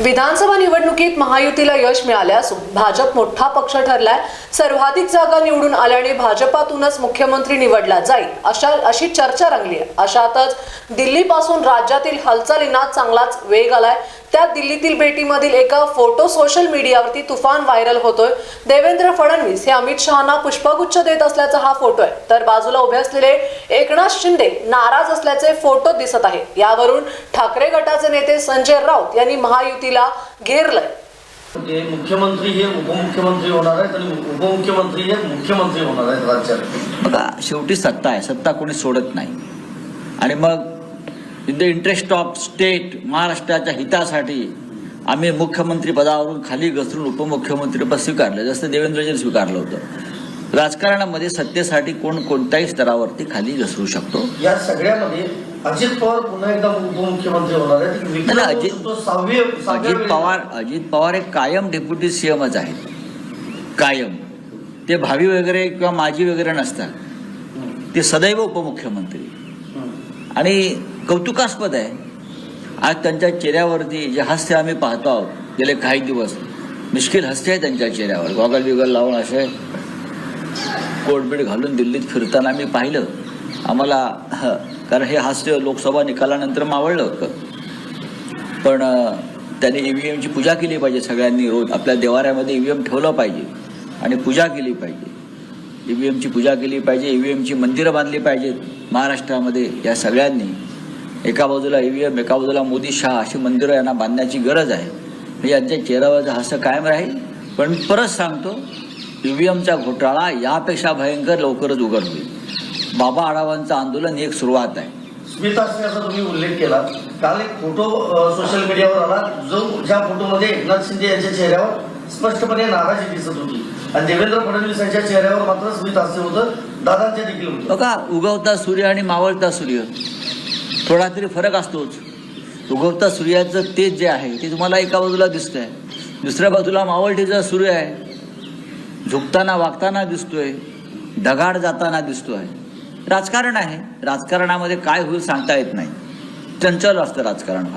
विधानसभा निवडणुकीत महायुतीला यश मिळाले असून भाजप मोठा पक्ष ठरलाय. सर्वाधिक जागा निवडून आल्याने भाजपातूनच मुख्यमंत्री निवडला जाईल अशा अशी चर्चा रंगली आहे. अशातच दिल्लीपासून राज्यातील हालचालींना चांगलाच वेग आलाय. त्यात दिल्लीतील भेटीमधील एका फोटो सोशल मीडियावरती तुफान व्हायरल होतोय. देवेंद्र फडणवीस हे अमित शहाना पुष्पगुच्छ देत असल्याचा हा फोटो आहे. तर बाजूला उभे असलेले एकनाथ शिंदे नाराज असल्याचे फोटो दिसत आहे. यावरून ठाकरे गटाचे नेते संजय राऊत यांनी महायुतीला घेरलंय. मुख्यमंत्री हे उपमुख्यमंत्री होणार आहेत आणि उपमुख्यमंत्री हे मुख्यमंत्री होणार आहेत राज्यात. बघा शेवटी सत्ता आहे. सत्ता कोणी सोडत नाही. आणि मग in the interest of state महाराष्ट्राच्या हितासाठी आम्ही मुख्यमंत्री पदावरून खाली घसरून उपमुख्यमंत्री पद स्वीकारलं. जसं देवेंद्रजीने स्वीकारलं होतं. राजकारणामध्ये सत्तेसाठी कोण कोणत्याही स्तरावरती खाली घसरू शकतो. या सगळ्यामध्ये अजित पवार पुन्हा एकदा उपमुख्यमंत्री होणार आहेत. अजित- अजित पवार अजित पवार हे कायम डेप्युटी सीएमच आहेत. कायम. ते भावी वगैरे किंवा माजी वगैरे नसतात. ते सदैव उपमुख्यमंत्री. आणि कौतुकास्पद आहे. आज त्यांच्या चेहऱ्यावरती जे हास्य आम्ही पाहतो आहोत गेले काही दिवस मिश्किल हास्य आहे त्यांच्या चेहऱ्यावर. गॉगल बिगल लावून असे कोटबीट घालून दिल्लीत फिरताना आम्ही पाहिलं. आम्हाला कारण हे हास्य लोकसभा निकालानंतर मावळलं होतं. पण त्याने त्यांनी ई व्ही एमची पूजा केली पाहिजे सगळ्यांनी रोज आपल्या देवाऱ्यामध्ये ई व्ही एम ठेवलं पाहिजे आणि पूजा केली पाहिजे. ई व्ही एमची पूजा केली पाहिजे ई व्ही एमची मंदिरं बांधली पाहिजेत महाराष्ट्रामध्ये या सगळ्यांनी. एका बाजूला ई व्ही एम एका बाजूला मोदी शहा अशी मंदिरं यांना बांधण्याची गरज आहे. यांच्या चेहऱ्यावरचं हास्य कायम राहील? पण मी परत सांगतो ई व्ही एमचा घोटाळा यापेक्षा भयंकर लवकरच उघड होईल. बाबा आढावांचं आंदोलन ही एक सुरुवात आहे. स्मिता सिंगचा तुम्ही उल्लेख केला. काल एक फोटो सोशल मीडियावर आला. जो ज्या फोटोमध्ये एकनाथ शिंदे यांच्या चेहऱ्यावर स्पष्टपणे नाराजी दिसत होती. आणि देवेंद्र फडणवीस यांच्या चेहऱ्यावर मात्र स्मित हास्य होतं. दादांचे देखील होतं बघा उगवता सूर्य आणि मावळता सूर्य. थोडा तरी फरक असतोच. उगवता सूर्याचं तेज जे आहे ते तुम्हाला एका बाजूला दिसतंय. दुसऱ्या बाजूला मावळटीचा सूर्य आहे. झुकताना वागताना दिसतोय. ढगाड जाताना दिसतोय. राजकारण आहे. राजकारणामध्ये काय होईल सांगता येत नाही. चंचल असतं राजकारण फार.